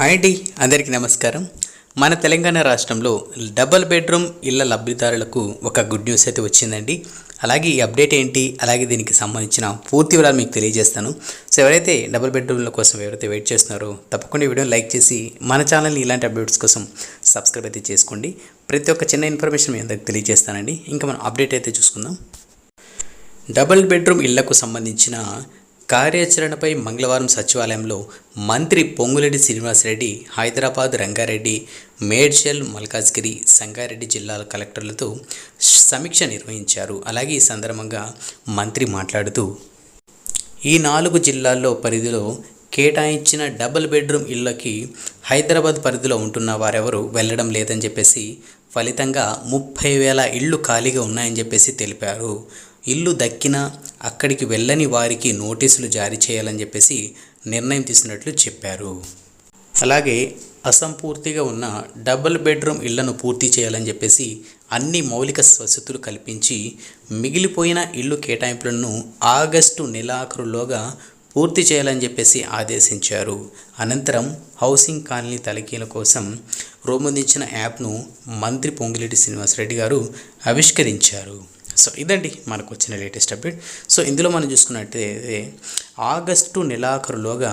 Hi అండి అందరికీ నమస్కారం. మన తెలంగాణ రాష్ట్రంలో డబుల్ బెడ్రూమ్ ఇళ్ళ లబ్ధిదారులకు ఒక గుడ్ న్యూస్ అయితే వచ్చిందండి. అలాగే ఈ అప్డేట్ ఏంటి అలాగే దీనికి సంబంధించిన పూర్తి వివరాలు మీకు తెలియజేస్తాను. సో ఎవరైతే డబుల్ బెడ్రూమ్ల కోసం ఎవరైతే వెయిట్ చేస్తున్నారో తప్పకుండా వీడియో వీడియోని లైక్ చేసి మన ఛానల్ని ఇలాంటి అప్డేట్స్ కోసం సబ్స్క్రైబ్ అయితే చేసుకోండి. ప్రతి ఒక్క చిన్న ఇన్ఫర్మేషన్ మీ అందరికి తెలియజేస్తానండి. ఇంకా మనం అప్డేట్ అయితే చూసుకుందాం. డబుల్ బెడ్రూమ్ ఇళ్ళకు సంబంధించిన కార్యాచరణపై మంగళవారం సచివాలయంలో మంత్రి పొంగులేటి శ్రీనివాసరెడ్డి హైదరాబాద్ రంగారెడ్డి మేడ్చల్ మల్కాజ్గిరి సంగారెడ్డి జిల్లాల కలెక్టర్లతో సమీక్ష నిర్వహించారు. అలాగే ఈ సందర్భంగా మంత్రి మాట్లాడుతూ ఈ నాలుగు జిల్లాల్లో పరిధిలో కేటాయించిన డబుల్ బెడ్రూమ్ ఇళ్ళకి హైదరాబాద్ పరిధిలో ఉంటున్న వారెవరు వెళ్ళడం లేదని చెప్పేసి ఫలితంగా ముప్పై వేల ఇళ్ళు ఖాళీగా ఉన్నాయని చెప్పేసి తెలిపారు. ఇల్లు దక్కినా అక్కడికి వెళ్ళని వారికి నోటీసులు జారీ చేయాలని చెప్పేసి నిర్ణయం తీసుకున్నట్లు చెప్పారు. అలాగే అసంపూర్తిగా ఉన్న డబుల్ బెడ్రూమ్ ఇళ్ళను పూర్తి చేయాలని చెప్పేసి అన్ని మౌలిక వసతులు కల్పించి మిగిలిపోయిన ఇల్లు కేటాయింపులను ఆగస్టు నెలాఖరులోగా పూర్తి చేయాలని చెప్పేసి ఆదేశించారు. అనంతరం హౌసింగ్ కాలనీ తలకీల కోసం రూపొందించిన యాప్ను మంత్రి పొంగిరెడ్డి శ్రీనివాసరెడ్డి గారు ఆవిష్కరించారు. సో ఇదండి మనకు వచ్చిన లేటెస్ట్ అప్డేట్. సో ఇందులో మనం చూసుకున్నట్టయితే ఆగస్టు నెలాఖరులోగా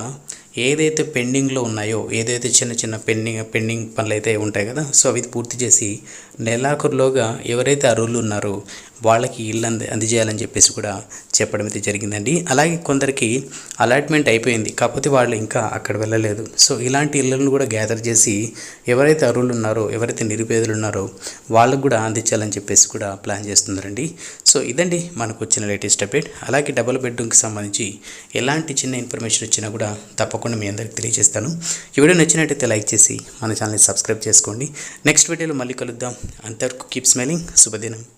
ఏదైతే పెండింగ్లో ఉన్నాయో ఏదైతే చిన్న చిన్న పెండింగ్ పెండింగ్ పనులు అయితే ఉంటాయి కదా సో అవి పూర్తి చేసి నెలాఖరులోగా ఎవరైతే అర్హులు ఉన్నారో వాళ్ళకి ఇల్లు అంది అందజేయాలని చెప్పేసి కూడా చెప్పడం అయితే జరిగిందండి. అలాగే కొందరికి అలాట్మెంట్ అయిపోయింది. కాకపోతే వాళ్ళు ఇంకా అక్కడ వెళ్ళలేదు. సో ఇలాంటి ఇళ్ళను కూడా గ్యాదర్ చేసి ఎవరైతే అరువులు ఉన్నారో ఎవరైతే నిరుపేదలు ఉన్నారో వాళ్ళకు కూడా అందించాలని చెప్పేసి కూడా ప్లాన్ చేస్తున్నారండి. సో ఇదండి మనకు వచ్చిన లేటెస్ట్ అప్డేట్. అలాగే డబుల్ బెడ్రూమ్కి సంబంధించి ఎలాంటి చిన్న ఇన్ఫర్మేషన్ వచ్చినా కూడా తప్పకుండా మీ అందరికి తెలియజేస్తాను. ఈ వీడియో నచ్చినట్టయితే లైక్ చేసి మన ఛానల్ని సబ్స్క్రైబ్ చేసుకోండి. నెక్స్ట్ వీడియోలో మళ్ళీ కలుద్దాం. అంతవరకు కీప్ స్మైలింగ్ శుభదినం.